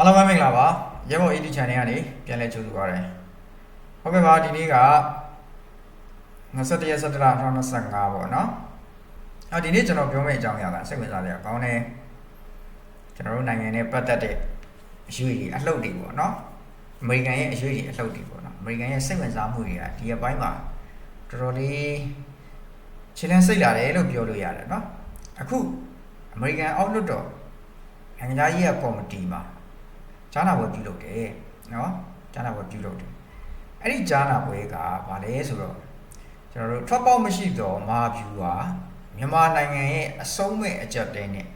အားလုံးပဲမင်္ဂလာပါရဲဘော် ED channel ကနေပြန်လည်ကြိုဆိုပါရစေဟုတ်ကဲ့ပါဒီနေ့က21ရက်17လ2025ပေါ့နော်အော်ဒီနေ့ကျွန်တော်ပြောမယ့်အကြောင်းအရာကစိတ်ဝင်စားစရာကောင်းတယ်ကျွန်တော်တို့နိုင်ငံနဲ့ပတ်သက်တဲ့အရွေးကြီးအလှုပ်တွေပေါ့နော်အမေရိကန်ရဲ့အရွေးကြီးအလှုပ်တွေပေါ့နော်အမေရိကန်ရဲ့စိတ်ဝင်စားမှုတွေကဒီအပိုင်းမှာတော်တော်လေးခြေလန်းစိတ်လာတယ်လို့ပြောလို့ရတယ်နော်အခုအမေရိကန်အောက်လွှတ်တော်နိုင်ငံသားရေးရာကော်မတီမှာ ကြားနာပွဲပြုလုပ်တယ်နော်ကြားနာပွဲပြုလုပ်တယ်အဲ့ဒီကြားနာပွဲကဘာလဲဆိုတော့ကျွန်တော်တို့ထွက်ပေါက်မရှိတော့မာဗျူဟာမြန်မာနိုင်ငံရဲ့အဆုံးမဲ့အကြက်တဲနဲ့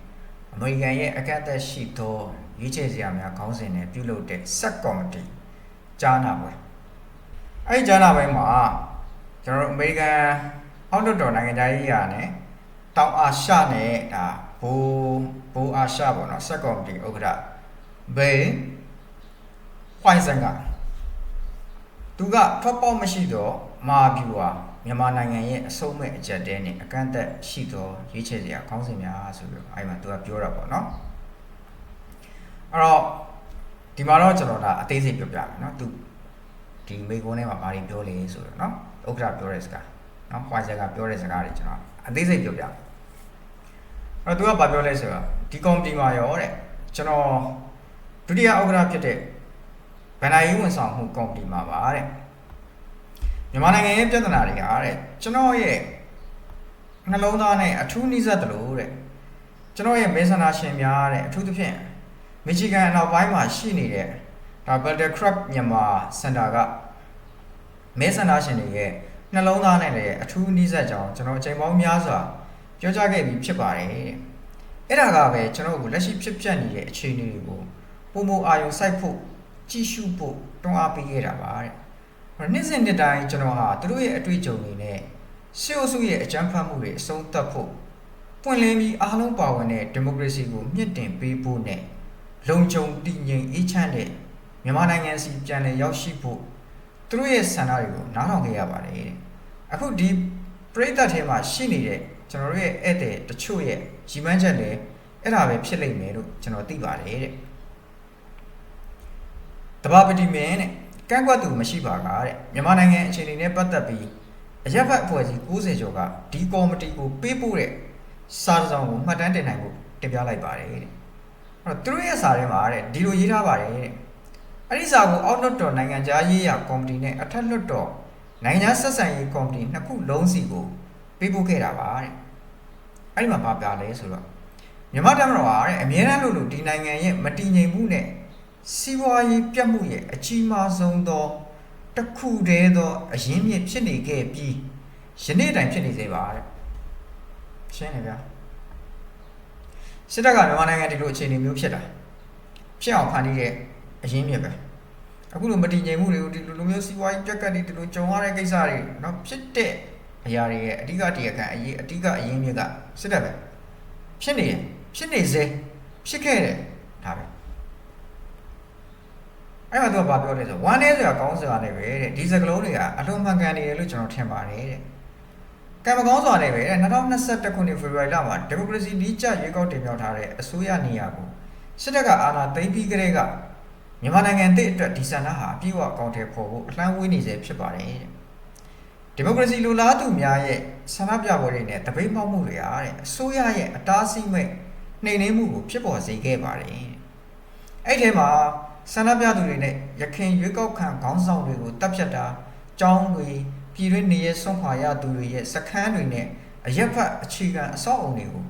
အမေရိကန်ရဲ့အကန့်အသတ်ရှိသောရွေးချယ်စရာများခေါင်းစဉ်နဲ့ပြုလုပ်တဲ့ဆက်ကော်မတီကြားနာပွဲအဲ့ဒီကြားနာပွဲမှာကျွန်တော်တို့အမေရိကန်အောက်လွှတ်တော်နိုင်ငံသားရေးရာနဲ့တောင်အာရှနဲ့ဒါဘိုးဘိုးအာရှပေါ့နော်ဆက်ကော်မတီဥက္ကဋ္ဌဘ ယ်ဝိုင်းစံကသူကထွက်ပေါက်မရှိတော့မာဗျူဟာမြန်မာနိုင်ငံရဲ့အဆုံးမဲ့အကြက်တဲနဲ့အကန့်အသတ်ရှိသောရွေးချယ်စရာခေါင်းစဉ်များဆိုပြီးတော့အဲ့မှာသူကပြောတာပေါ့နော်အဲ့တော့ဒီမှာတော့ကျွန်တော်ဒါအသေးစိတ်ပြောပြမယ်နော်သူဒီမိကုန်းထဲမှာဘာတွေပြောလဲဆိုတော့နော်ဥက္ကဋ္ဌပြောတဲ့စကားနော်ဝိုင်းစံကပြောတဲ့စကားတွေကျွန်တော်အသေးစိတ်ပြောပြမယ်အဲ့တော့သူကဘာပြောလဲဆိုတော့ဒီကော်မတီမှာရောတဲ့ကျွန်တော်ဒုတိယဥက္ကဋ္ဌဖြစ်တဲ့ ဗန္ဒာရေးဝန်ဆောင်မှုကော်မတီမှာပါတဲ့မြန်မာနိုင်ငံရဲ့ပြဿနာတွေကတဲ့ကျွန်တော်ရဲ့နှလုံးသားနဲ့အထူးနှိစက်တယ်လို့တဲ့ကျွန်တော်ရဲ့မဲဆန္ဒရှင်များတဲ့အထူးသဖြင့်မီချီဂန်အနောက်ပိုင်းမှာရှိနေတဲ့ဒါ Balder Crab မြန်မာစင်တာကမဲဆန္ဒရှင်တွေရဲ့နှလုံးသားနဲ့လည်းအထူးနှိစက်ကြောင်းကျွန်တော်အချိန်ပေါင်းများစွာပြောကြားခဲ့ပြီးဖြစ်ပါတယ်တဲ့အဲ့ဒါကပဲကျွန်တော်တို့လက်ရှိဖြစ်ပျက်နေတဲ့အခြေအနေတွေကိုပုံမအာယုံစိုက်ဖို့ ကြည့်ရှုဖို့တွန်းအားပေးခဲ့တာပါတဲ့။ဟိုနေ့စဉ်နေ့တိုင်းကျွန်တော်ဟာသူတို့ရဲ့အတွေ့အကြုံတွေနဲ့ရှေ့အုပ်စုရဲ့အကြမ်းဖက်မှုတွေအဆုံးသတ်ဖို့ပွင့်လင်းပြီးအားလုံးပါဝင်တဲ့ဒီမိုကရေစီကိုမြင့်တင်ပေးဖို့နဲ့လုံခြုံတည်ငြိမ်အေးချမ်းတဲ့မြန်မာနိုင်ငံစီပြန်လည်ရောက်ရှိဖို့သူတို့ရဲ့ဆန္ဒတွေကိုနားထောင်ခဲ့ရပါတယ်တဲ့။အခုဒီပြည်သက်ထဲမှာရှိနေတဲ့ကျွန်တော်တို့ရဲ့ဧည့်သည်တချို့ရဲ့ရီမန်းချက်လည်းအဲ့ဒါပဲဖြစ်လိမ့်မယ်လို့ကျွန်တော်သိပါတယ်တဲ့။ တဘာပတိမင်းတဲ့ကန့်ကွက်သူမရှိပါကတဲ့မြန်မာနိုင်ငံအခြေအနေနဲ့ပတ်သက်ပြီးအရက်ဖတ်အဖွဲ့အစည်း90ကျော်ကဒီကော်မတီကိုပေးပို့တဲ့စာတစ်စောင်ကိုမှတ်တမ်းတင်နိုင်ဖို့တင်ပြလိုက်ပါတယ်တဲ့အဲ့တော့သူတို့ရဲ့စာထဲမှာတဲ့ဒီလိုရေးထားပါတယ်တဲ့အဲ့ဒီစာကိုအောက်လွှတ်တော်နိုင်ငံခြားရေးရာကော်မတီနဲ့အထက်လွှတ်တော်နိုင်ငံခြားဆက်ဆံရေးကော်မတီနှစ်ခုလုံးစီကိုပေးပို့ခဲ့တာပါတဲ့အဲ့ဒီမှာဘာပြလဲဆိုတော့မြန်မာတပ်မတော်ဟာတဲ့အမြဲတမ်းလို့လို့ဒီနိုင်ငံရဲ့မတည်ငြိမ်မှုနဲ့ စီးပွားရေးပြတ်မှုရဲ့အကြီးမားဆုံးသောတစ်ခုတည်းသောအရင်းမြစ်ဖြစ်နေခဲ့ပြီးယနေ့တိုင်ဖြစ်နေသေးပါတဲ့ရှင်းနေဗျာစစ်တပ်ကမြန်မာနိုင်ငံဒီလိုအခြေအနေမျိုးဖြစ်တာဖြစ်အောင်ဖန်တီးတဲ့အရင်းမြစ်ပဲအခုလိုမတည်ငြိမ်မှုတွေကိုဒီလိုလိုမျိုးစီးပွားရေးပြတ်ကတ်တွေဒီလိုကြုံရတဲ့ကိစ္စတွေเนาะဖြစ်တဲ့အရာတွေရဲ့အဓိကတရားခံအရေးအဓိကအရင်းမြစ်ကစစ်တပ်ပဲဖြစ်နေရဖြစ်နေစေဖြစ်ခဲ့တယ်ဒါပဲ အဲ့မှာသူကဘာပြောလဲဆိုဝမ်းနေစရာကောင်းစရာနဲ့ပဲတဲ့ဒီစကလုံးတွေကအလွန်မှန်ကန်နေတယ်လို့ကျွန်တော်ထင်ပါတယ်တဲ့ကံမကောင်းစွာနဲ့ပဲတဲ့2021ခုနှစ်ဖေဖော်ဝါရီလမှာဒီမိုကရေစီနီးကျရွေးကောက်တင်မြှောက်ထားတဲ့အစိုးရနေရာကိုစစ်တပ်ကအာဏာသိမ်းပြီးကတည်းကမြန်မာနိုင်ငံတည်အတွက်ဒီဆန္ဒဟာအပြည့်အဝအကောင့်ထဲပေါ်ဖို့အလှမ်းဝေးနေစေဖြစ်ပါတယ်တဲ့ဒီမိုကရေစီလူလားသူများရဲ့ဆန္ဒပြပွဲတွေနဲ့တပိတ်မောက်မှုတွေအားတဲ့အစိုးရရဲ့အတားဆီးမဲ့နှိမ်နင်းမှုကိုဖြစ်ပေါ်စေခဲ့ပါတယ်တဲ့အဲ့ဒီမှာ ဆန္ဒပြသူတွေနဲ့ရခင်ရွေးကောက်ခံခေါင်းဆောင်တွေကိုတပ်ဖြတ်တာကြောင်းတွေပြည်တွင်းနေရဆွန့်ခွာရသူတွေရဲ့စခန်းတွေနဲ့အရက်ဖတ်အခြေခံအဆောက်အုံတွေကို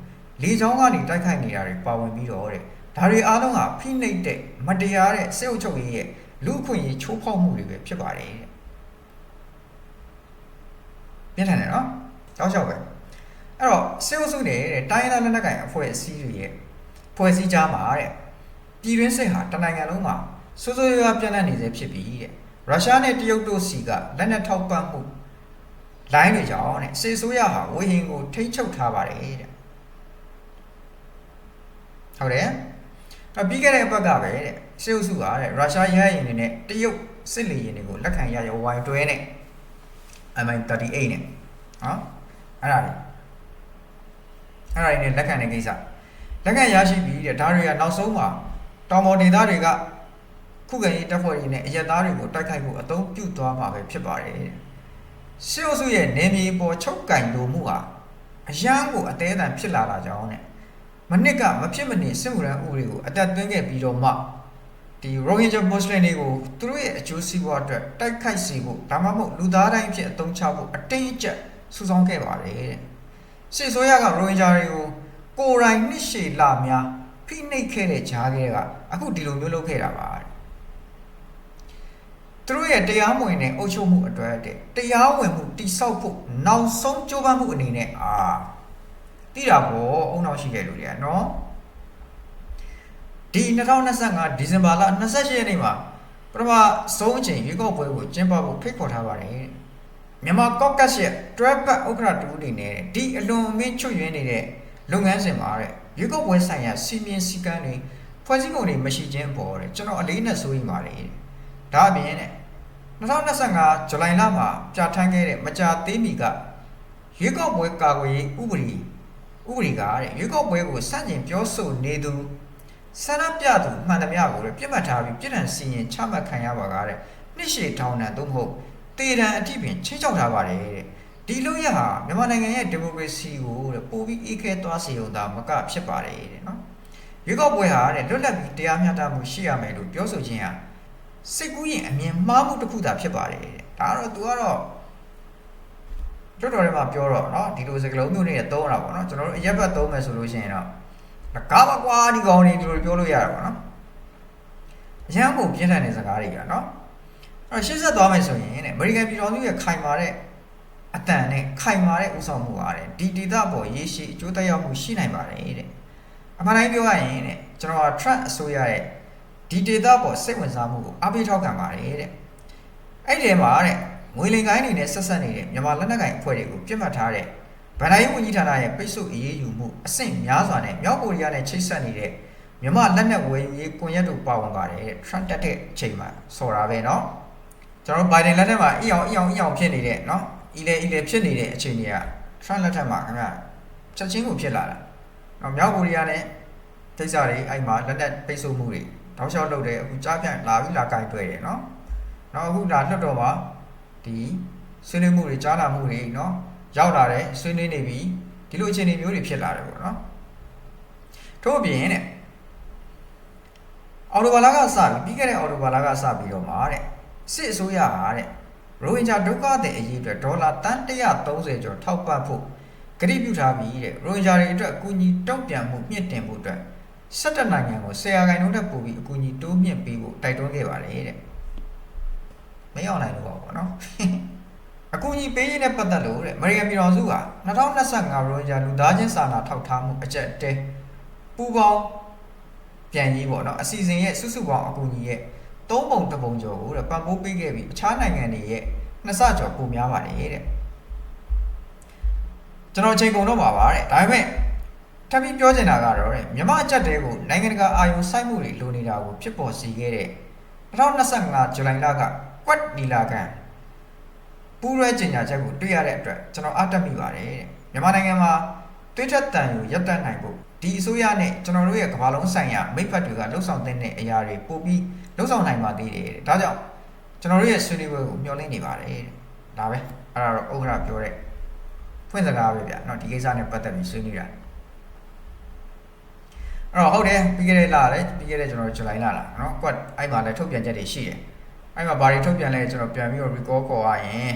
လေကြောင်းကနေတိုက်ခိုက်နေတာတွေပါဝင်ပြီးတော့တဲ့ဒါတွေအားလုံးဟာဖိနှိပ်တဲ့မတရားတဲ့စစ်အုပ်ချုပ်ရေးရဲ့လူအခွင့်အရေးချိုးဖောက်မှုတွေပဲဖြစ်ပါတယ်တဲ့ပြင်းထန်တယ်နော်ကြောက်ကြောက်ပဲအဲ့တော့စစ်အုပ်စုနဲ့တဲ့တိုင်းရင်းသားလက်နက်ကိုင်အဖွဲ့အစည်းတွေရဲ့ဖွဲ့စည်းကြမှာတဲ့ ပြည်တွင်းစစ်ဟာတနိုင်ငံလုံးမှာစိုးစိုးရွားရွားပြန့်နှံ့နေစေဖြစ်ပြီးတဲ့ရုရှားနဲ့တရုတ်တို့စီကလက်နက်ထောက်ပံ့မှုလိုင်းတွေကြောင့်တဲ့စစ်ဆိုးရဟာဝေဟင်ကိုထိမ့်ချုပ်ထားပါတယ်တဲ့ဟုတ်တယ်အပြီးခဲ့တဲ့အပတ်ကပဲတဲ့စစ်အုပ်စုကတဲ့ရုရှားရဟတ်ယာဉ်တွေနဲ့တရုတ်စစ်လေယာဉ်တွေကိုလက်ခံရရောဝိုင်းတွဲနဲ့ MI38 နဲ့နော်အဲ့ဒါလေအဲ့ဒါတွေနဲ့လက်ခံတဲ့ကိစ္စလက်ခံရရှိပြီးတဲ့ဒါတွေကနောက်ဆုံးမှာ တတောင်ပေါ်ဒေသတွေကခုခံရေးတပ်ဖွဲ့တွေနဲ့အရက်သားတွေကိုတိုက်ခိုက်ဖို့အသုံးပြုသွားမှာပဲဖြစ်ပါတယ်တဲ့စစ်အုပ်စုရဲ့နေမြေပေါ်ချုပ်ကင်လိုမှုဟာအရန်ကိုအသေးအတန်ဖြစ်လာတာကြောင့်တဲ့မနစ်ကမဖြစ်မနေစစ်မှုရန်ဥပဒေကိုအတက်သွင်းခဲ့ပြီးတော့မှဒီ Rohingya Muslim တွေကိုသူတို့ရဲ့အကျိုးစီးပွားအတွက်တိုက်ခိုက်စေဖို့ဒါမှမဟုတ်လူသားတိုင်းဖြစ်အသုံးချဖို့အတင်းအကျပ်စူးစောင်းခဲ့ပါတယ်တဲ့စစ်ဆိုးရက Rohingya တွေကိုကိုယ်တိုင်နှစ်ရှည်လများဖိနှိပ်ခဲ့တဲ့ဂျားတွေက အခုဒီလိုမျိုးလုပ်ခဲ့တာပါတဲ့သူတို့ရဲ့တရားမဝင်တဲ့အုပ်ချုပ်မှုအတွက်တဲ့တရားဝင်မှုတိဆောက်ဖို့နောက်ဆုံးကြိုးပမ်းမှုအနေနဲ့အာတိတာပေါ့အုံနောက်ရှိတဲ့လူတွေကနော်ဒီ2025ဒီဇင်ဘာလ28ရက်နေ့မှာပထမဆုံးအချိန်ရွေးကောက်ပွဲကိုကျင်းပဖို့ဖိတ်ခေါ်ထားပါတယ်တဲ့မြန်မာကော့ကတ်ရဲ့တွဲပတ်ဥက္ကဋ္ဌတူနေနဲ့ဒီအလွန်အမင်းချွတ်ယွင်းနေတဲ့လုပ်ငန်းစဉ်မှာတဲ့ရွေးကောက်ပွဲဆိုင်ရာစီမင်းစည်းကမ်းတွေ ဖွဲ့စည်းပုံတွေမရှိခြင်းအပေါ်တဲ့ကျွန်တော်အလေးနဲ့စိုးရိမ်ပါတယ်တဲ့ဒါအပြင်တဲ့2025ဇူလိုင်လမှာပြဋ္ဌာန်းခဲ့တဲ့မကြာသေးမီကရွေးကောက်ပွဲကာကွယ်ရေးဥပဒေဥပဒေကတဲ့ရွေးကောက်ပွဲကိုစန့်ကျင်ပြောဆိုနေသူဆန္ဒပြသူမှန်သမျှကိုလည်းပြစ်မှတ်ထားပြီးပြည်ထန်စီရင်ချမှတ်ခံရပါကားတဲ့နှစ်ရှည်ထောင်ဒဏ်သို့မဟုတ်တေတံအထိပင်ချင်းချောက်ထားပါတယ်တဲ့ဒီလိုရဟာမြန်မာနိုင်ငံရဲ့ဒီမိုကရေစီကိုတဲ့ပိုပြီးအေးခဲသွားစေုံသာမကဖြစ်ပါတယ်တဲ့နော် ရွေးကောက်ပွဲဟာတဲ့လွတ်လပ်ပြီးတရားမျှတမှုရှိရမယ်လို့ပြောဆိုခြင်းဟာစိတ်ကူးရင်အမြင်မှားမှုတစ်ခုသာဖြစ်ပါတယ်တဲ့ဒါတော့ तू ကတော့ကျွတ်တော်ထဲမှာပြောတော့เนาะဒီလိုစကလုံးမျိုးနဲ့သုံးတာပေါ့เนาะကျွန်တော်တို့အရက်ဘက်သုံးမယ်ဆိုလို့ရှိရင်တော့ကားပါကွာဒီကောင်တွေဒီလိုပြောလို့ရတာပေါ့เนาะအရန်ကိုပြင်းထန်တဲ့စကားတွေကเนาะအဲ့တော့ရှင်းဆက်သွားမယ်ဆိုရင်တဲ့ American ပြည်တော်စုရဲ့ခိုင်မာတဲ့အတန်နဲ့ခိုင်မာတဲ့ဥဆောင်မှုအားတဲ့ဒီဒေသပေါ်ရေရှည်အကျိုးသက်ရောက်မှုရှိနိုင်ပါတယ်တဲ့ အမှန်တိုင်းပြောရရင်တဲ့ကျွန်တော်က Trump အစိုးရရဲ့ဒီဒေသပေါ်စိတ်ဝင်စားမှုကိုအားပေးထောက်ခံပါတယ်တဲ့အဲ့ဒီမှာတဲ့ငွေလင်ကိုင်းတွေနဲ့ဆက်ဆက်နေတဲ့မြန်မာလက်နက်ကိုင်အဖွဲ့တွေကိုပြစ်မှတ်ထားတဲ့ဗန်ဒိုင်းဝန်ကြီးဌာနရဲ့ပိတ်ဆို့အရေးယူမှုအဆင့်များစွာနဲ့မြောက်ကိုရီးယားနဲ့ချိတ်ဆက်နေတဲ့မြန်မာလက်နက်ဝယ်ယူရေးကွန်ရက်တို့ပါဝင်ပါတယ်တဲ့ Trump တက်တဲ့အချိန်မှာဆော်တာပဲเนาะကျွန်တော်ဘိုင်ဒန်လက်ထက်မှာအီအောင်အီအောင်အီအောင်ဖြစ်နေတဲ့เนาะအီလေအီလေဖြစ်နေတဲ့အချိန်တွေက Trump လက်ထက်မှာခင်ဗျချက်ချင်းကိုဖြစ်လာတာ တော့မြောက်ကိုရီးယားနဲ့ကိစ္စတွေအဲ့မှာလက်နက်ပိတ်ဆို့မှုတွေတောက်လျှောက်လုပ်တယ်အခုကြားပြန်လာပြီးလာကင်တွေ့တယ်နော်နောက်အခုလာလွှတ်တော်မှာဒီဆွေးနွေးမှုတွေကြားလာမှုတွေနော်ရောက်လာတယ်ဆွေးနွေးနေပြီဒီလိုအခြေအနေမျိုးတွေဖြစ်လာတယ်ပေါ့နော်ထို့အပြင်တဲ့အော်တိုဘာလာကစပြီးပြီးခဲ့တဲ့အော်တိုဘာလာကစပြီးတော့မှာတဲ့စစ်အစိုးရဟာတဲ့ရိုဟင်ဂျာဒုက္ခသည်အရေးအတွက်ဒေါ်လာတန်း130ကျော်ထောက်ပံ့ဖို့ ကတိပြုထားပြီးတဲ့ရိုဟင်ဂျာတွေအတွက်အကူအညီတုံ့ပြန်မှုမြင့်တင်ဖို့အတွက်17နိုင်ငံကိုဆရာခိုင်နှုန်းတက်ပို့ပြီးအကူအညီတိုးမြင့်ပေးဖို့တိုက်တွန်းခဲ့ပါတယ်တဲ့မရောက်နိုင်လို့ပါဘောနော်အကူအညီပေးရေးနဲ့ပတ်သက်လို့တဲ့အမေရိကန်ပြည်ထောင်စုက2025ရိုဟင်ဂျာလူသားချင်းစာနာထောက်ထားမှုအကြက်တဲပူပေါင်းပြန်ရေးပေါ့နော်အစီအစဉ်ရဲ့စုစုပေါင်းအကူအညီရဲ့သုံးပုံတစ်ပုံကျော်ကိုတဲ့ပံ့ပိုးပေးခဲ့ပြီးအခြားနိုင်ငံတွေရဲ့နှစ်ဆကျော်ပိုများပါတယ်တဲ့ ကျွန်တော်ချိန်ကုန်တော့ပါပါတဲ့ဒါပေမဲ့ထပ်ပြီးပြောချင်တာကတော့တဲ့မြမအကြက်တဲကိုနိုင်ငံတကာအာရုံစိုက်မှုတွေလိုနေတာကိုဖြစ်ပေါ်စေခဲ့တဲ့2025ဇူလိုင်လကကွက်နီလာကန်ပူးရဲကျင်ညာချက်ကိုတွေ့ရတဲ့အတွက်ကျွန်တော်အားတက်မိပါတယ်တဲ့မြန်မာနိုင်ငံမှာတွိထက်တန်ကိုရပ်တန့်နိုင်ဖို့ဒီအစိုးရနဲ့ကျွန်တော်တို့ရဲ့ကမ္ဘာလုံးဆိုင်ရာမိဖက်တွေကလှုပ်ဆောင်တဲ့အရာတွေပို့ပြီးလှုပ်ဆောင်နိုင်ပါသေးတယ်တဲ့ဒါကြောင့်ကျွန်တော်တို့ရဲ့ဆွေးနွေးပွဲကိုမျှော်လင့်နေပါတယ်တဲ့ဒါပဲအဲ့ဒါတော့ဥက္ကဋ္ဌပြောတဲ့ ဖွင့်စကားပဲဗျเนาะဒီကိစ္စနဲ့ပတ်သက်ပြီးဆွေးနွေးတာအဲ့တော့ဟုတ်တယ်ပြီးခဲ့တဲ့လလည်းပြီးခဲ့တဲ့ကျွန်တော်ဇူလိုင်လလာเนาะကွက်အဲ့မှာလည်းထုတ်ပြန်ချက်တွေရှိတယ်အဲ့မှာဘာတွေထုတ်ပြန်လဲကျွန်တော်ပြန်ပြီးတော့ recall ခေါ်ရရင်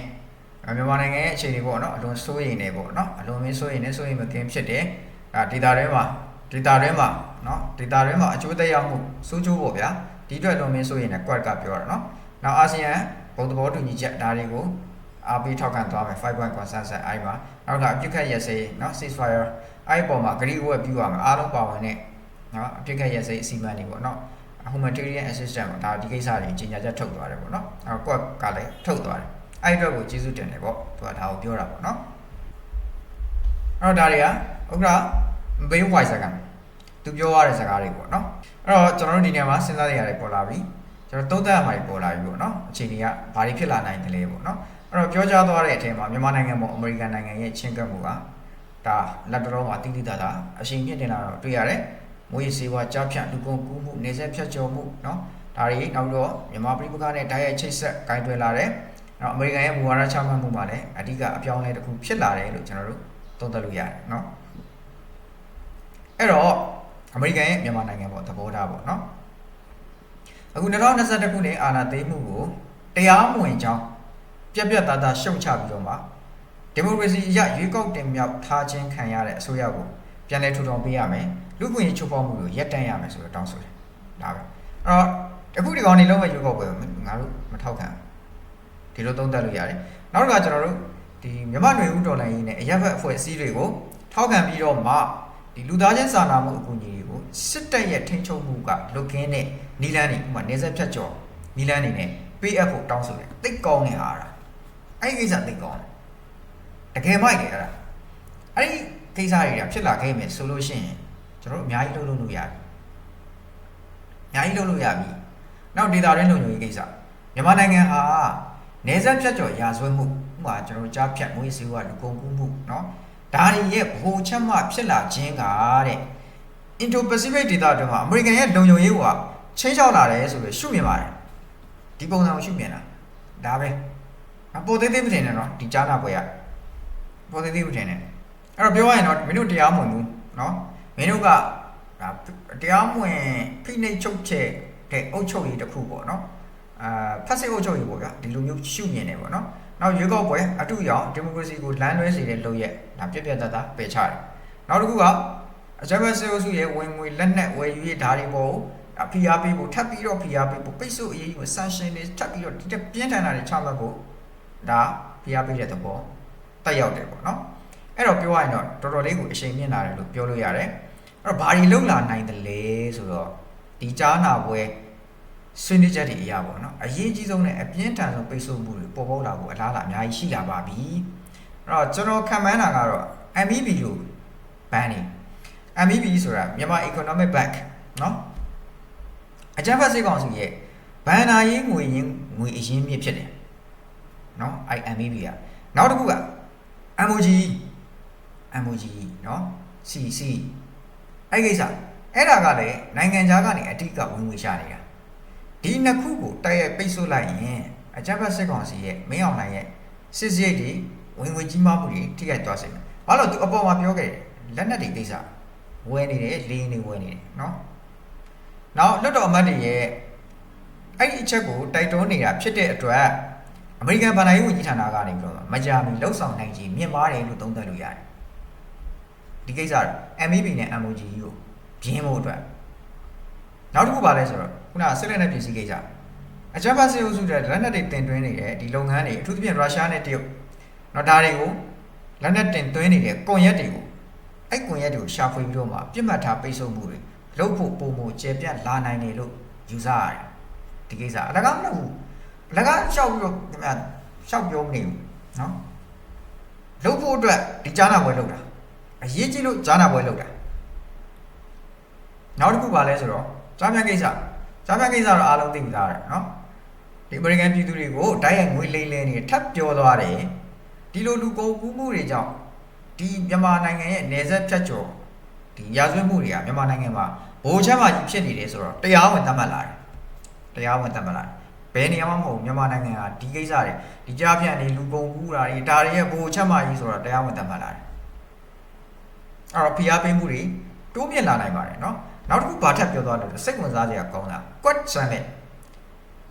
မြန်မာနိုင်ငံရဲ့အခြေအနေပေါ့နော်အလွန်စိုးရိမ်နေပေါ့နော်အလွန်မင်းစိုးရိမ်နေစိုးရိမ်မကင်းဖြစ်တယ်ဒါဒေတာထဲမှာဒေတာထဲမှာနော်ဒေတာထဲမှာအကျိုးသက်ရောက်မှုစိုးကျိုးပေါ့ဗျာဒီအတွက်အလွန်မင်းစိုးရိမ်နေ quad ကပြောတာနော်နောက်အာဆီယံဘုံသဘောတူညီချက်ဒါတွေကို အားပေးထောက်ခံသွားမယ်5 point consensus အဲ့မှာနောက်ကအပြစ်ခတ်ရစေနော် ceasefire အဲ့ပေါ်မှာဂရီဝက်ပြုရမယ်အားလုံးပါဝင်တဲ့နော်အပြစ်ခတ်ရစေအစီအမံတွေပေါ့နော် humanitarian assistance ပေါ့ဒါဒီကိစ္စတွေကြီးညာချက်ထုတ်သွားတယ်ပေါ့နော်အဲကွက်ကလည်းထုတ်သွားတယ်အဲ့အတွက်ကိုကျေးဇူးတင်တယ်ပေါ့သူကဒါကိုပြောတာပေါ့နော်အဲ့တော့ဒါတွေကဥက္ကဋဘေးဝိုင်စကန်သူပြောရတဲ့စကားတွေပေါ့နော်အဲ့တော့ကျွန်တော်တို့ဒီနေရာမှာစဉ်းစားရတဲ့ပေါ်လာပြီကျွန်တော်သုံးသပ်ရမှာပေါ်လာပြီပေါ့နော်အခြေအနေကဘာတွေဖြစ်လာနိုင်တယ်လဲပေါ့နော် အဲ့တော့ပြောကြားသွားတဲ့အချိန်မှာမြန်မာနိုင်ငံပေါ်အမေရိကန်နိုင်ငံရဲ့ချင်းကပ်မှုကဒါလက်တော်မှာတိတိတသာအရှိန်မြင့်တင်လာတော့တွေ့ရတယ်။မွေးစေဝါကြားဖြန့်လူကုန်ကူးမှုနေဆက်ဖြတ်ကျော်မှုနော်ဒါတွေနောက်တော့မြန်မာပြည်ပကနဲ့တိုက်ရိုက်ချိတ်ဆက်ဂိုင်းတွယ်လာတယ်။အဲ့တော့အမေရိကန်ရဲ့မူဝါဒချမှတ်မှုမှာလည်းအဓိကအပြောင်းအလဲတစ်ခုဖြစ်လာတယ်လို့ကျွန်တော်တို့သုံးသပ်လို့ရတယ်နော်။အဲ့တော့အမေရိကန်ရဲ့မြန်မာနိုင်ငံပေါ်သဘောထားပေါ့နော်။အခု2022ခုနှစ်အာဏာသိမ်းမှုကိုတရားမဝင်ကြောင်း ပြက်ပြက်သားသားရှုံချပြီးတော့မှဒီမိုကရေစီအရရွေးကောက်တင်မြှောက်ထားခြင်းခံရတဲ့အစိုးရကိုပြန်လည်ထူထောင်ပေးရမယ်လူ့ခွင့်ရေးချိုးဖောက်မှုကိုရပ်တန့်ရမယ်ဆိုတော့တောင်းဆိုတယ်ဒါပဲအဲ့တော့အခုဒီကောင်နေလုံးဝရွေးကောက်ပွဲကိုငါတို့မထောက်ခံဒီလိုသုံးသပ်လို့ရတယ်နောက်တစ်ခါကျွန်တော်တို့ဒီမြန်မာຫນွေဦးတော်လိုင်းရေးနဲ့အရက်ဘက်အဖွဲ့အစည်းတွေကိုထောက်ခံပြီးတော့မှဒီလူသားချင်းစာနာမှုအကူအညီတွေကိုစစ်တပ်ရဲ့ထိန်းချုပ်မှုကလွတ်ကင်းတဲ့နီလန်းတွေဥပမာနေဆက်ဖြတ်ကျော်နီလန်းတွေနဲ့ပေးအပ်ဖို့တောင်းဆိုတယ်တိတ်ကောင်းနေဟာတာ အဲ့ဒီကိစ္စတိတ်ကောင်းတယ်တကယ်မိုက်တယ်အဲ့ဒါအဲ့ဒီကိစ္စတွေကဖြစ်လာခဲ့မယ်ဆိုလို့ရှိရင်ကျွန်တော်တို့အများကြီးလုပ်လို့လို့ရတယ်အများကြီးလုပ်လို့ရပြီနောက်ဒေတာရင်းလုံခြုံရေးကိစ္စမြန်မာနိုင်ငံဟာနေဆက်ဖြတ်ကျော်ရာဇဝတ်မှုဥပမာကျွန်တော်တို့ကြားဖြတ်မွေးစေဝါလူကုန်ကူးမှုเนาะဒါတွေရဲ့ဗဟိုချက်မှဖြစ်လာခြင်းကတဲ့ Indo-Pacific ဒေသအတွင်းမှာအမေရိကန်ရဲ့လုံခြုံရေးကချင်းချောက်လာတယ်ဆိုပြီးရှုမြင်ပါတယ်ဒီပုံစံကိုရှုမြင်တာဒါပဲ အပေါ်သေးသေးမထင်နဲ့နော်ဒီကြားနာပွဲကပေါ်သေးသေးမထင်နဲ့အဲ့တော့ပြောရရင်တော့မင်းတို့တရားမဝင်ဘူးနော်မင်းတို့ကဒါတရားမဝင်ဖိနှိပ်ချုပ်ချယ်တဲ့အုပ်ချုပ်ရေးတစ်ခုပေါ့နော်အာဖက်စစ်အုပ်ချုပ်ရေးပေါ့ဗျာဒီလိုမျိုးရှုမြင်နေပေါ့နော်နောက်ရွေးကောက်ပွဲအတူရောင်ဒီမိုကရေစီကိုလမ်းလွဲစေတဲ့လုပ်ရက်ဒါပြက်ပြက်သားသားပယ်ချတယ်နောက်တစ်ခုကအကြမ်းဖက်စစ်အုပ်စုရဲ့ဝင်ငွေလက်နက်ဝယ်ယူရေးဓာတ်တွေပေါ့အဖိအားပေးဖို့ထပ်ပြီးတော့ဖိအားပေးဖို့ပိတ်ဆို့အရေးယူ sanction တွေထပ်ပြီးတော့ဒီတက်ပြင်းထန်တာတွေချမှတ်ဖို့ ဒါဖျားပေးတဲ့သဘောတက်ရောက်တယ်ပေါ့နော်အဲ့တော့ပြောရရင်တော့တော်တော်လေးကိုအချိန်မြင့်လာတယ်လို့ပြောလို့ရတယ်အဲ့တော့ဘာတွေလုံလာနိုင်တယ်လဲဆိုတော့ဒီကြားနာပွဲဆွေးနွေးချက်တွေအရာပေါ့နော်အရေးကြီးဆုံးနဲ့အပြင်းထန်ဆုံးပိတ်ဆို့မှုတွေပေါ်ပေါက်လာဖို့အလားအလာအများကြီးရှိလာပါပြီအဲ့တော့ကျွန်တော်ခံမှန်းတာကတော့ MEB လို့ဘန်နေ MEB ဆိုတာမြန်မာ Economic Bank နော်အကြမ်းဖက်စစ်ကောင်စီရဲ့ဘဏ္ဍာရေးငွေရင်းငွေအရင်းမြစ်ဖြစ်တယ် เนาะအဲ့ MEB ကနောက်တစ်ခုက MOG MOG เนาะ CC အဲ့ကိစ္စအဲ့ဒါကလည်းနိုင်ငံခြားကနေအတိတ်ကဝင်ငွေရှာနေတာဒီနှစ်ခုကိုတိုက်ရိုက်ပိတ်ဆို့လိုက်ရင်အကြမ်းဖက်စစ်ကောင်စီရဲ့မင်းအောင်လှိုင်ရဲ့စစ်စရိတ်တွေဝင်ငွေကြီးမားမှုတွေထိခိုက်သွားစေတယ်ဘာလို့သူအပေါ်မှာပြောခဲ့တယ်လက်နက်တွေကိစ္စဝယ်နေတယ်လေးနေဝယ်နေတယ်เนาะနောက်လွတ်တော်အမတ်တွေရဲ့အဲ့ဒီအချက်ကိုတိုက်တွန်းနေတာဖြစ်တဲ့အတွက် အမေရိကန်ဗန်နာရေးဝန်ကြီးဌာနကနေပြီးတော့မကြာမီလှုပ်ဆောင်နိုင်ခြင်းမြင့်မားတယ်လို့သုံးသပ်လို့ရတယ်ဒီကိစ္စ MEB နဲ့ MOG ကိုပြင်းဖို့အတွက်နောက်တစ်ခုပါလဲဆိုတော့ခုနစစ်လက်နက်ပစ္စည်းကိစ္စအကြမ်းဖက်စစ်အုပ်စုတဲ့လက်နက်တွေတင်သွင်းနေတဲ့ဒီလုပ်ငန်းတွေအထူးသဖြင့်ရုရှားနဲ့တရုတ်နော်ဒါတွေကိုလက်နက်တင်သွင်းနေတဲ့ကွန်ရက်တွေကိုအဲ့ကွန်ရက်တွေကိုရှာဖွေပြီးတော့မှပြစ်မှတ်ထားပိတ်ဆို့မှုတွေလုပ်ဖို့ပုံမကျေပြတ်လာနိုင်တယ်လို့ယူဆရတယ်ဒီကိစ္စအလကားမဟုတ်ဘူး အလကားရှောက်ပြီးတော့ခင်ဗျာရှောက်ပြောမနေဘူးနော်လုပ်ဖို့အတွက်ဒီကြားနာပွဲလုပ်တာအရေးကြီးလို့ကြားနာပွဲလုပ်တာနောက်တစ်ခုပါလဲဆိုတော့ကြားပြကိစ္စကြားပြကိစ္စတော့အားလုံးသိပြီသားတယ်နော်ဒီအမေရိကန်ပြည်သူတွေကိုတိုက်ရိုက်ငွေလိမ့်လဲနေထပ်ပြောသွားတယ်ဒီလိုလူကုန်ကူးမှုတွေကြောင့်ဒီမြန်မာနိုင်ငံရဲ့နေဆက်ဖြတ်ကျော်ဒီရာဇဝတ်မှုတွေကမြန်မာနိုင်ငံမှာဘိုးချမ်းမှာကြီးဖြစ်နေတယ်ဆိုတော့တရားဝင်သတ်မှတ်လာတယ်တရားဝင်သတ်မှတ်လာတယ်ဘ ယ်နေရာမှမဟုတ်မြန်မာနိုင်ငံကဒီကိစ္စတွေဒီကြားဖြန့်တွေလူကုန်ကူးတာတွေဒါတွေရဲ့ဘိုလ်ချက်မှကြီးဆိုတာတရားဝင်သတ်မှတ်လာတယ်အဲ့တော့ဖိအားပေးမှုတွေတိုးမြင့်လာနိုင်ပါတယ်နော်နောက်တစ်ခုဘာထပ်ပြောသွားလို့စိတ်ဝင်စားစရာကောင်းတာကွက်ချန်နဲ့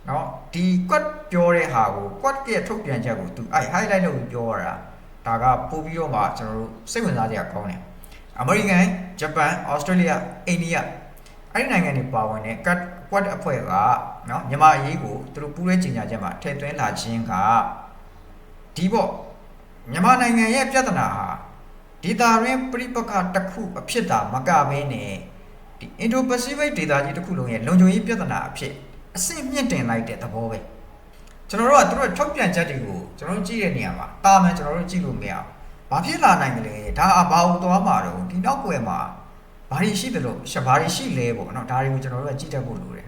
နော်ဒီကွက်ပြောတဲ့ဟာကိုကွက်ရဲ့ထုတ်ပြန်ချက်ကိုသူအဲ့ highlight လုပ်ပြီးပြောရတာဒါကပို့ပြီးတော့မှကျွန်တော်တို့စိတ်ဝင်စားစရာကောင်းတယ်အမေရိကန်ဂျပန်ဩစတြေးလျအိန္ဒိယအဲ့ဒီနိုင်ငံတွေပါဝင်တဲ့ quad အဖွဲ့က နော်မြန်မာအရေးကိုသူတို့ပူးရဲကြေညာချက်မှာထည့်သွင်းလာခြင်းကဒီပေါ့မြန်မာနိုင်ငံရဲ့ပြဿနာဟာဒေတာရင်းပြိပခတစ်ခုအဖြစ်တာမကဘဲနဲ့ဒီ Indo-Pacific ဒေတာကြီးတစ်ခုလုံးရဲ့လုံခြုံရေးပြဿနာအဖြစ်အဆင့်မြင့်တင်လိုက်တဲ့သဘောပဲကျွန်တော်တို့ကသူတို့ထုတ်ပြန်ချက်တွေကိုကျွန်တော်ကြည့်တဲ့နေရာမှာတာမန်ကျွန်တော်တို့ကြည့်လို့မရအောင်ဘာဖြစ်လာနိုင်ကြလဲဒါအဘာကိုသွားမှာတော့ဒီနောက်ွယ်မှာဘာတွေရှိတယ်လို့ဘာတွေရှိလဲပေါ့နော်ဒါတွေကိုကျွန်တော်တို့ကကြည့်တတ်ဖို့လိုတယ်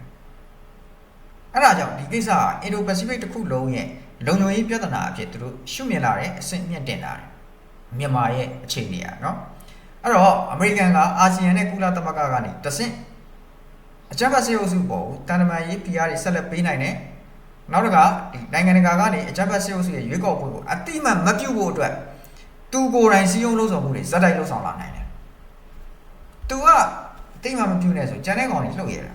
အဲ့ဒါကြောင့်ဒီကိစ္စက Indo-Pacific တစ်ခုလုံးရဲ့လုံခြုံရေးပြဿနာအဖြစ်သူတို့ရှုမြင်လာတဲ့အဆင့်မြင့်တင်လာတယ်။မြန်မာရဲ့အခြေအနေอ่ะเนาะ အဲ့တော့အမေရိကန်ကအာဆီယံနဲ့ကုလသမဂ္ဂကနေတဆင့်အကြမ်းဖက်စစ်အုပ်စုပေါ်ကိုတန်တမာရေး PR တွေဆက်လက်ပေးနိုင်တယ်နောက်တစ်ခါဒီနိုင်ငံတကာကနေအကြမ်းဖက်စစ်အုပ်စုရဲ့ရွေးကောက်ပွဲကိုအတိမတ်မပြုတ်ဖို့အတွက်သူကိုယ်တိုင်စီယုံလုံးဆောင်မှုတွေဇက်တိုက်လုံးဆောင်လာနိုင်တယ်သူကအတိမတ်မပြုတ်နဲ့ဆိုကြံတဲ့ကောင်တွေလှုပ်ရတာ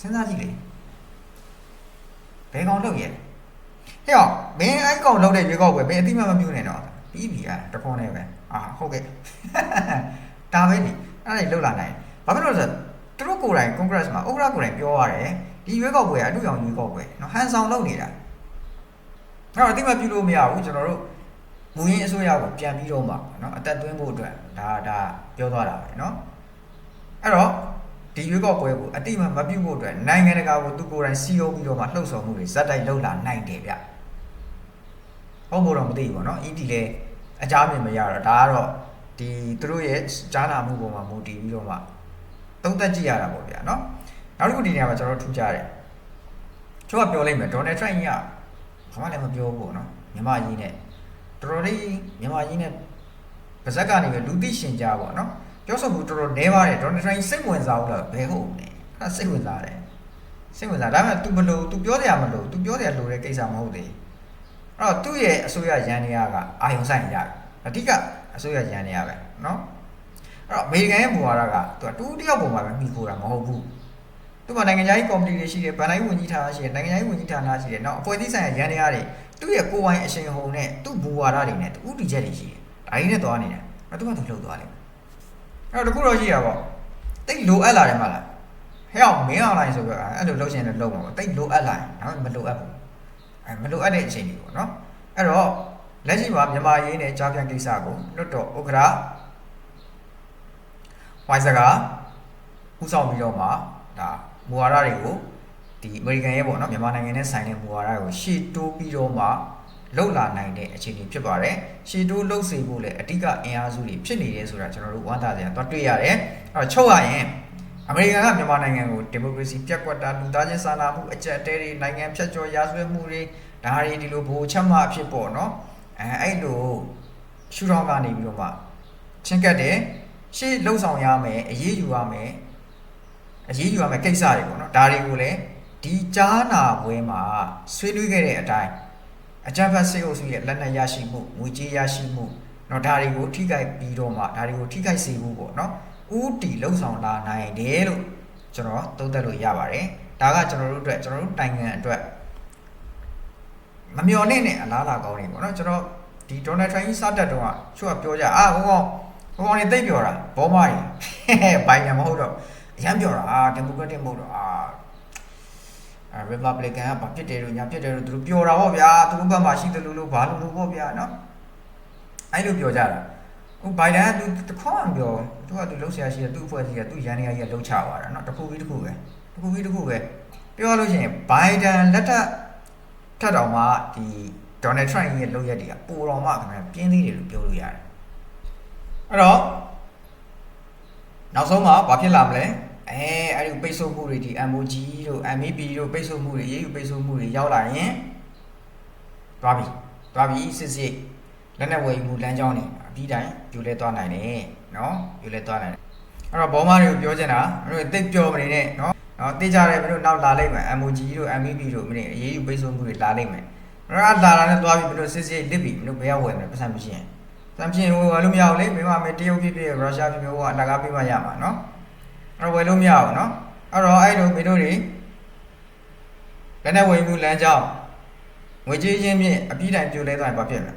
စဉ်းစားကြည့်လေ ဘယ်ကောင်လုပ်ရဲ့ဟဲ့အောင်မင်းအဲ့ကောင်လုပ်တဲ့ရွေးကောက်ပွဲမင်းအတိမမမြူးနဲ့တော့ပြီးပြီအဲ့တခွန်းနဲ့ပဲအာဟုတ်ကဲ့ဒါပဲလေအဲ့ဒါတွေလုပ်လာနိုင်ဘာဖြစ်လို့လဲသူတို့ကိုယ်တိုင် congress မှာဥက္ကဋ္ဌကိုယ်တိုင်ပြောရတယ်ဒီရွေးကောက်ပွဲကအတူအောင်ရွေးကောက်ပွဲနော်ဟန်ဆောင်လုပ်နေတာအဲ့တော့အတိမပြုလို့မရဘူးကျွန်တော်တို့မူရင်းအစိုးရကိုပြန်ပြီးတော့မှနော်အသက်သွင်းဖို့အတွက်ဒါဒါပြောသွားတာပဲနော်အဲ့တော့ ဒီရွေးကောက်ပွဲကိုအတိမမပြုတ်ဖို့အတွက်နိုင်ငံတကာကိုသူကိုယ်တိုင်စီရုံးပြီးတော့မှလှုပ်ဆောင်မှုတွေဇက်တိုက်လှုပ်လာနိုင်တယ်ဗျဟုတ်မို့တော့မသိဘူးပေါ့နော် ED လည်းအကြမ်းမြင်မရတော့ဒါကတော့ဒီသူတို့ရဲ့ကြားနာမှုပေါ်မှာမူတည်ပြီးတော့မှသုံးသပ်ကြည့်ရတာပေါ့ဗျာနော်နောက်တစ်ခုဒီနေရာမှာကျွန်တော်ထူးကြတယ်သူကပြောလိုက်မယ်ဒေါ်နယ်ထရန့်ကဘာမှလည်းမပြောဘူးပေါ့နော်မြမကြီးနဲ့တော်တော်လေးမြမကြီးနဲ့ပါဇက်ကနေပဲလူသိရှင်ကြားပေါ့နော် ပြောဆိုမှုတော်တော်နဲပါတယ်ဒေါ်နယ်ထရန့်ကြီးစိတ်ဝင်စားဘူးလားဘယ်ဟုတ်လဲအဲ့ဒါစိတ်ဝင်စားတယ်စိတ်ဝင်စားဒါပေမဲ့ तू မလို့ तू ပြောတယ်မလို့ तू ပြောတယ်လို့တဲ့ကိစ္စမဟုတ်သေးဘူးအဲ့တော့သူ့ရဲ့အစိုးရရန်နေရကအာယုံဆိုင်ရတယ်အဓိကအစိုးရရန်နေရပဲเนาะအဲ့တော့အမေရိကန်ရဲ့မူဝါဒကသူကတူတယောက်ပုံမှာပဲမိခိုးတာမဟုတ်ဘူးသူကနိုင်ငံခြားရေးကော်မတီတွေရှိတယ်ဗန်တိုင်းဝန်ကြီးဌာနရှိတယ်နိုင်ငံခြားရေးဝန်ကြီးဌာနရှိတယ်နောက်အဖွဲ့အစည်းဆိုင်ရာရန်နေရတွေသူ့ရဲ့ကိုယ်ပိုင်အရှင်ဟုန်နဲ့သူ့မူဝါဒတွေနဲ့သူဥတီချက်တွေရှိတယ်ဒါတွေနဲ့သွားနေတယ်အဲ့သူကသူလှုပ်သွားလိမ့်မယ် အဲ့တော့တခုတော့ရှိရပါတိတ်လိုအပ်လာတယ်မလားဟဲ့အောင်မင်းအောင်လိုက်ဆိုပြီးအဲ့လိုလှုပ်ရှင်လည်းလှုပ်မှာပေါ့တိတ်လိုအပ်လာရင်ဒါမှမလိုအပ်ဘူးအဲမလိုအပ်တဲ့အချိန်တွေပေါ့နော်အဲ့တော့လက်ရှိမှာမြန်မာရေးနဲ့ကြားပြန်ကိစ္စကိုလွတ်တော်ဥက္ကရာဝိုင်းစကားဥဆောင်ပြီးတော့မှဒါမူဝါဒတွေကိုဒီအမေရိကန်ရဲ့ပေါ့နော်မြန်မာနိုင်ငံနဲ့ဆိုင်တဲ့မူဝါဒကိုရှေ့တိုးပြီးတော့မှ လှုပ်လာနိုင်တဲ့အခြေအနေဖြစ်ပါတယ်ရှေ့တိုးလှုပ်စေဖို့လည်းအဓိကအင်အားစုတွေဖြစ်နေတယ်ဆိုတာကျွန်တော်တို့ဝမ်းသာစရာသွားတွေ့ရတယ်အဲ့တော့ချုပ်ရရင်အမေရိကန်ကမြန်မာနိုင်ငံကိုဒီမိုကရေစီပြတ်ကွက်တာလူသားချင်းစာနာမှုအကြက်တဲတွေနိုင်ငံဖြတ်ကျော်ရာဇဝတ်မှုတွေဒါတွေဒီလိုဘိုးချက်မှအဖြစ်ပေါ့နော်အဲအဲ့လိုရှူထောင်းကနေပြီးတော့မှချင်းကတ်တယ်ရှေ့လှုပ်ဆောင်ရမယ်အရေးယူရမယ်အရေးယူရမယ်ကိစ္စတွေပေါ့နော်ဒါတွေကိုလည်းဒီကြားနာပွဲမှာဆွေးနွေးခဲ့တဲ့အတိုင်း အကြံဖတ်စေအုပ်စုရဲ့လက်နက်ရရှိမှုငွေကြေးရရှိမှုเนาะဒါတွေကိုထိခိုက်ပြီးတော့မှဒါတွေကိုထိခိုက်စေဖို့ပေါ့နော်ဥတီလှုပ်ဆောင်လာနိုင်တယ်လို့ကျွန်တော်သုံးသပ်လို့ရပါတယ်ဒါကကျွန်တော်တို့အတွက်ကျွန်တော်တို့နိုင်ငံအတွက်မမျော်နဲ့နဲ့အလားလာကောင်းနေပေါ့နော်ကျွန်တော်ဒီဒေါ်နယ်ထရန့်ကြီးစတက်တော့ကချို့ကပြောကြအာဟိုကောင်ဟိုကောင်နေသိပ်ပြောတာဘောမကြီးဘိုင်ယံမဟုတ်တော့အရန်ပြောတာအာဒီမိုကရက်တစ်မဟုတ်တော့အာအဲ Republican ကဘာဖြစ်တယ်လို့ညာဖြစ်တယ်လို့သူတို့ပြောတာပေါ့ဗျာသူတို့ဘက်မှာရှိတယ်လို့လို့ဘာလို့လို့ပေါ့ဗျာနော်အဲ့လိုပြောကြတာဟိုဘိုင်ဒန်ကသူတခေါမှပြောသူကသူလှုပ်ရှားရှိတယ်သူ့အဖွဲ့အစည်းကသူ့ရန်နေရကြီးကလှုပ်ချသွားတာနော်တစ်ခုပြီးတစ်ခုပဲတစ်ခုပြီးတစ်ခုပဲပြောလို့ရှိရင်ဘိုင်ဒန်လက်ထက်ထက်တော်မှဒီဒေါ်နယ်ထရန့်ရဲ့လုပ်ရက်တွေကပိုတော်မှခင်ဗျပြင်းသေးတယ်လို့ပြောလို့ရတယ်အဲ့တော့နောက်ဆုံးမှာဘာဖြစ်လာမလဲ အဲအဲ့ဒီပိတ်ဆို့မှုတွေဒီ MOG တို့ MEP တို့ပိတ်ဆို့မှုတွေရေးယူပိတ်ဆို့မှုတွေရောက်လာရင်သွားပြီသွားပြီစစ်စစ်လက်နဲ့ဝယ်ယူမှုလမ်းကြောင်းနေအပြီးတိုင်းယူလဲသွားနိုင်တယ်နော်ယူလဲသွားနိုင်တယ်အဲ့တော့ဘောမတွေကိုပြောချင်တာမင်းတို့တိတ်ပြောမနေနဲ့နော်နော်သိကြတယ်မင်းတို့နောက်လာလိမ့်မယ် MOG တို့ MEP တို့မင်းအရေးယူပိတ်ဆို့မှုတွေလာလိမ့်မယ်အဲ့ဒါလာလာနဲ့သွားပြီမင်းတို့စစ်စစ်လစ်ပြီမင်းတို့ဘယ်ရောက်ဝယ်မလဲပတ်စံမရှိရင်စံချင်းဝယ်လို့မရဘူးလေမင်းကမတရုတ်ဖြစ်ဖြစ်ရုရှားဖြစ်ဖြစ်ဟိုကအလကားပေးမှရမှာနော် အဲ့တော့ဝယ်လို့မရဘူးနော်အဲ့တော့အဲ့လိုမင်းတို့တွေလက်နဲ့ဝယ်မှုလမ်းကြောင်းငွေကြေးချင်းဖြင့်အပြီးတိုင်ပြိုလဲသွားရင်ဘာဖြစ်လဲ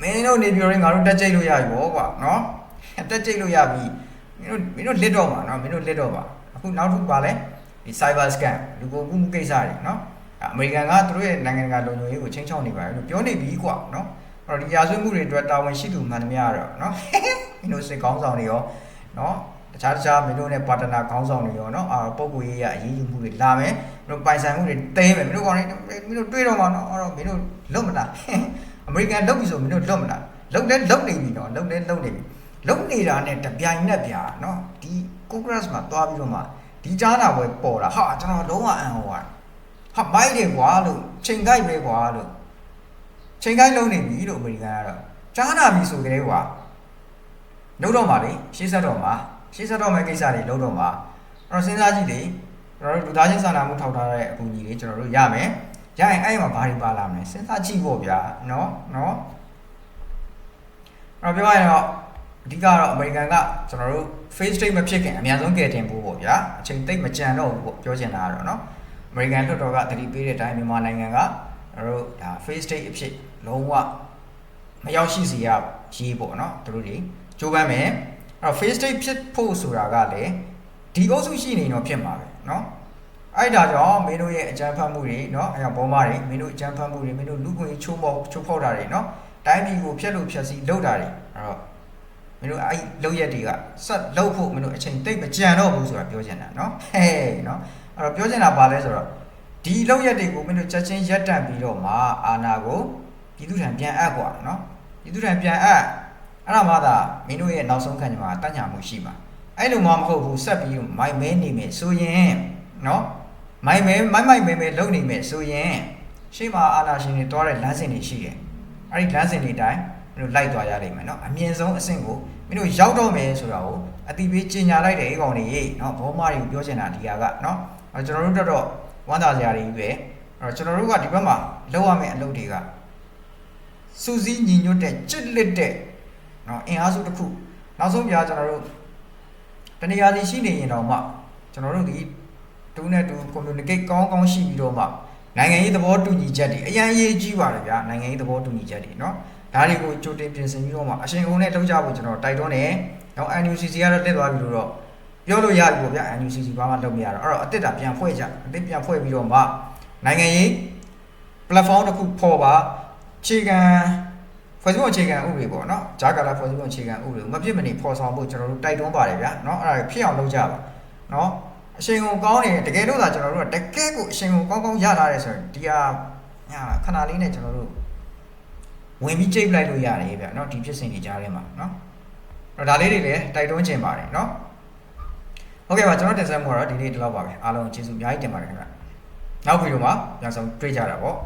မင်းတို့နေပြောရင်ငါတို့တက်ကြိတ်လို့ရပြီဗောကွာနော်တက်ကြိတ်လို့ရပြီမင်းတို့မင်းတို့လစ်တော့မှာနော်မင်းတို့လစ်တော့ပါအခုနောက်တစ်ခုပါလဲဒီ cyber scam လူကုန်ကူးမှုကိစ္စတွေနော်အမေရိကန်ကသူတို့ရဲ့နိုင်ငံတကာလုံခြုံရေးကိုချင်းချောက်နေပါတယ်လို့ပြောနေပြီကွာနော်အဲ့တော့ဒီရာဇဝတ်မှုတွေအတွက်တာဝန်ရှိသူမှန်သမျှတော့နော်မင်းတို့စစ်ကောင်းဆောင်တွေရောနော်တ ခြားတခြားမင်းတို့နဲ့ပါတနာခေါင်းဆောင်တွေရောနော်အာပုံကိုရေးရအရေးယူမှုတွေလာမယ်မင်းတို့ပိုင်ဆိုင်မှုတွေသိမ်းမယ်မင်းတို့ကောင်တွေမင်းတို့တွေးတော့မှာနော်အဲ့တော့မင်းတို့လွတ်မလားအမေရိကန်လွတ်ပြီဆိုမင်းတို့လွတ်မလားလွတ်လဲလွတ်နေပြီနော်လွတ်လဲလွတ်နေပြီလွတ်နေတာနဲ့တပြိုင်နက်ဗျာနော်ဒီ Congress မှာတွားပြီးတော့မှဒီကြားနာပွဲပေါ်လာဟာကျွန်တော်လုံးဝအံ့ဟောတာဟာမိုက်တယ်ကွာလို့ချိန်ကိုက်ပဲကွာလို့ချိန်ကိုက်လုံးနေပြီလို့အမေရိကန်ကတော့ကြားနာပြီဆိုကြတဲ့ကွာလုပ်တော့မှာလေရှေ့ဆက်တော့မှာ ရှေ့ဆက်တော့မယ့်ကိစ္စတွေလုပ်တော့မှာအဲ့တော့စဉ်းစားကြည့်လေကျွန်တော်တို့လူသားချင်းစာနာမှုထောက်ထားတဲ့အကူအညီတွေကျွန်တော်တို့ရမယ်ရရင်အဲ့ဒီမှာဘာတွေပါလာမလဲစဉ်းစားကြည့်ဖို့ဗျာနော်နော်အဲ့တော့ပြောရရင်တော့အဓိကတော့အမေရိကန်ကကျွန်တော်တို့ face state မဖြစ်ခင်အများဆုံးကယ်တင်ဖို့ပေါ့ဗျာအချိန်သိပ်မကြံတော့ဘူးပေါ့ပြောချင်တာကတော့နော်အမေရိကန်လွှတ်တော်ကတတိပေးတဲ့အတိုင်းမြန်မာနိုင်ငံကကျွန်တော်တို့ဒါ face state အဖြစ်လုံးဝမရောက်ရှိစေရရေးပေါ့နော်သူတို့တွေကြိုးပမ်းမယ် အဲ့တော့ face state ဖြစ်ဖို့ဆိုတာကလည်းဒီအုပ်စုရှိနေတော့ဖြစ်မှာပဲနော်အဲ့ဒါကြောင့်မင်းတို့ရဲ့အကြမ်းဖက်မှုတွေနော်အဲ့ဒါဘောမာတွေမင်းတို့အကြမ်းဖက်မှုတွေမင်းတို့လူခွင့်ချိုးမောက်ချိုးဖောက်တာတွေနော်တိုင်းပြည်ကိုဖျက်လို့ဖျက်စီးလုပ်တာတွေအဲ့တော့မင်းတို့အဲ့လုပ်ရက်တွေကဆက်လုပ်ဖို့မင်းတို့အချိန်တိတ်မကြံတော့ဘူးဆိုတာပြောချင်တာနော်ဟဲ့နော်အဲ့တော့ပြောချင်တာပါလဲဆိုတော့ဒီလုပ်ရက်တွေကိုမင်းတို့ချက်ချင်းရက်တန့်ပြီးတော့မှအာနာကိုပြည်သူထံပြန်အပ်กว่าနော် ဒီသူတံပြန်အပ် အဲ့ဒါမှသာမင်းတို့ရဲ့နောက်ဆုံးခံကြမှာတညမှုရှိမှာအဲ့လိုမှမဟုတ်ဘူးဆက်ပြီးမိုက်မဲနေမယ်ဆိုရင်နော်မိုက်မဲမိုက်မိုက်မဲမဲလုံနေမယ်ဆိုရင်ရှေ့မှာအာနာရှင်တွေတွားတဲ့လမ်းစဉ်တွေရှိတယ်အဲ့ဒီလမ်းစဉ်တွေတိုင်းမင်းတို့လိုက်သွားရလိမ့်မယ်နော်အမြင့်ဆုံးအဆင့်ကိုမင်းတို့ရောက်တော့မယ်ဆိုတာကိုအတိပေးကြီးညာလိုက်တယ်ဒီကောင်တွေနော်ဘောမတွေကိုပြောချင်တာဒီဟာကနော်အဲ့ကျွန်တော်တို့တော့ဝမ်းသာစရာတွေပဲအဲ့ကျွန်တော်တို့ကဒီဘက်မှာလောက်ရမယ့်အလုပ်တွေကစူးစီးညီညွတ်တဲ့ကြစ်လက်တဲ့ เนาะအင်အားစုတစ်ခုနောက်ဆုံးပြားကျွန်တော်တို့တနေရာစီရှိနေရင်တော့မှကျွန်တော်တို့ဒီတူနဲ့တူ communicate ကောင်းကောင်းရှိပြီးတော့မှနိုင်ငံရေးသဘောတူညီချက်တွေအရင်အရေးကြီးပါတယ်ဗျာနိုင်ငံရေးသဘောတူညီချက်တွေเนาะဒါတွေကိုကြိုတင်ပြင်ဆင်ပြီးတော့မှအရှင်အုံနဲ့ထုတ်ကြဖို့ကျွန်တော်တိုက်တွန်းတယ်။နောက် NUCC ကတော့တက်သွားပြီလို့တော့ပြောလို့ရပြီပေါ့ဗျာ NUCC ဘာမှလုပ်မရတော့အဲ့တော့အစ်စ်တာပြန်ဖွဲ့ကြအစ်စ်ပြန်ဖွဲ့ပြီးတော့မှနိုင်ငံရေး platform တစ်ခုပေါ်ပါခြေခံ ဖွဲ့စည်းပုံအခြေခံဥပဒေပေါ့နော်ဂျာကာလာဖွဲ့စည်းပုံအခြေခံဥပဒေကိုမဖြစ်မနေပေါ်ဆောင်ဖို့ကျွန်တော်တို့တိုက်တွန်းပါတယ်ဗျာနော်အဲ့ဒါဖြစ်အောင်လုပ်ကြပါနော်အချိန်ကုန်ကောင်းနေတကယ်လို့သာကျွန်တော်တို့ကတကယ်ကိုအချိန်ကုန်ကောင်းကောင်းရလာတယ်ဆိုရင်ဒီဟာညာခဏလေးနဲ့ကျွန်တော်တို့ဝင်ပြီးကြိတ်လိုက်လို့ရတယ်ဗျာနော်ဒီဖြစ်စဉ်တွေကြားထဲမှာနော်အဲ့တော့ဒါလေးတွေလည်းတိုက်တွန်းခြင်းပါတယ်နော်ဟုတ်ကဲ့ပါကျွန်တော်တင်ဆက်မှုကတော့ဒီနေ့ဒီလောက်ပါပဲအားလုံးကျေးဇူးအများကြီးတင်ပါတယ်ခင်ဗျာနောက်ဗီဒီယိုမှာပြန်ဆောင်တွေ့ကြတာပေါ့